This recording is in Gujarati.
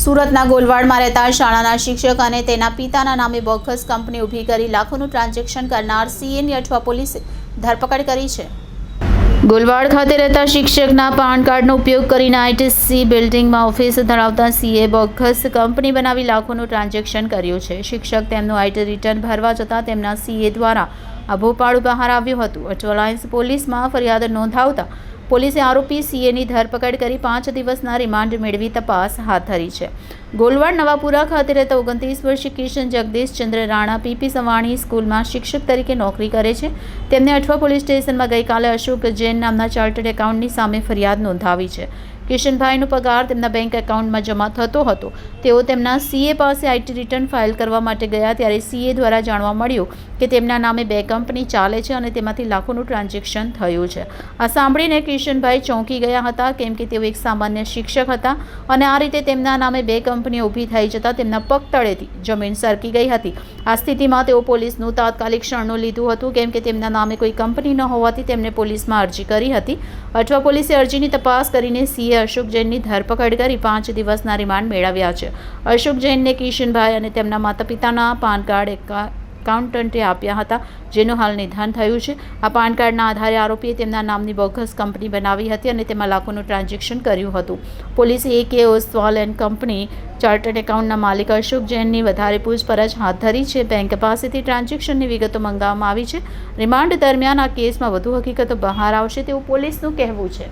સુરતના ગોલવાડમાં રહેતા શાળાના શિક્ષક અને તેના પિતાના નામે બોગસ કંપની ઊભી કરી લાખોનું ટ્રાન્ઝેક્શન કરનાર સીએની અઠવા પોલીસે ધરપકડ કરી છે. ગોલવાડ ખાતે રહેતા શિક્ષકના પાન કાર્ડનો ઉપયોગ કરીને આઈટીસી બિલ્ડિંગમાં ઓફિસ ધરાવતા સીએ બોગસ કંપની બનાવી લાખોનું ટ્રાન્ઝેક્શન કર્યું છે. શિક્ષક તેમનું આઈટી રિટર્ન ભરવા જતાં તેમના સીએ દ્વારા આ ભોપાળું બહાર આવ્યું હતું. અઠવાલાઇન્સ પોલીસમાં ફરિયાદ નોંધાવતા પોલીસે આરોપી સીએની ધરપકડ કરી પાંચ દિવસના રિમાન્ડ મેળવી તપાસ હાથ ધરી છે. ગોલવાડ નવાપુરા ખાતે રહેતા ઓગણત્રીસ વર્ષીય કિશન જગદીશચંદ્ર રાણા પીપી સવાણી સ્કૂલમાં શિક્ષક તરીકે નોકરી કરે છે. તેમને અઠવા પોલીસ સ્ટેશનમાં ગઈકાલે અશોક જૈન નામના ચાર્ટર્ડ એકાઉન્ટની સામે ફરિયાદ નોંધાવી છે. કિશનભાઈનો પગાર તેમના બેંક એકાઉન્ટમાં જમા થતો હતો. તેઓ તેમના સીએ પાસે આઈટી રિટર્ન ફાઇલ કરવા માટે ગયા ત્યારે સીએ દ્વારા જાણવા મળ્યું કે તેમના નામે બે કંપની ચાલે છે અને તેમાંથી લાખોનું ટ્રાન્ઝેક્શન થયું છે. આ સાંભળીને કિશનભાઈ ચોંકી ગયા હતા કેમ કે તેઓ એક સામાન્ય શિક્ષક હતા અને આ રીતે તેમના નામે બે કંપનીઓ ઊભી થઈ જતાં તેમના પગ તળેથી જમીન સરકી ગઈ હતી. આ સ્થિતિમાં તેઓ પોલીસનું તાત્કાલિક શરણું લીધું હતું કેમ કે તેમના નામે કોઈ કંપની ન હોવાથી તેમણે પોલીસમાં અરજી કરી હતી. અઠવા પોલીસે અરજીની તપાસ કરીને સીએ અશોક જૈનની ધરપકડ કરી પાંચ દિવસના રિમાન્ડ મેળવ્યા છે. અશોક જૈનને કિશનભાઈ અને તેમના માતા પિતાના પાન કાર્ડ એકાઉન્ટન્ટે આપ્યા હતા, જેનું હાલ નિધાન થયું છે. આ પાન કાર્ડના આધારે આરોપીએ તેમના નામની બોગસ કંપની બનાવી હતી અને તેમાં લાખોનું ટ્રાન્ઝેક્શન કર્યું હતું. પોલીસે A K Oswal and company chartered એકાઉન્ટના માલિક અશોક જૈનની વધારે પૂછપરછ હાથ ધરી છે. બેંક પાસેથી ટ્રાન્ઝેક્શનની વિગતો મંગાવવામાં આવી છે. રિમાન્ડ દરમિયાન આ કેસમાં વધુ હકીકતો બહાર આવશે તેવું પોલીસનું કહેવું છે.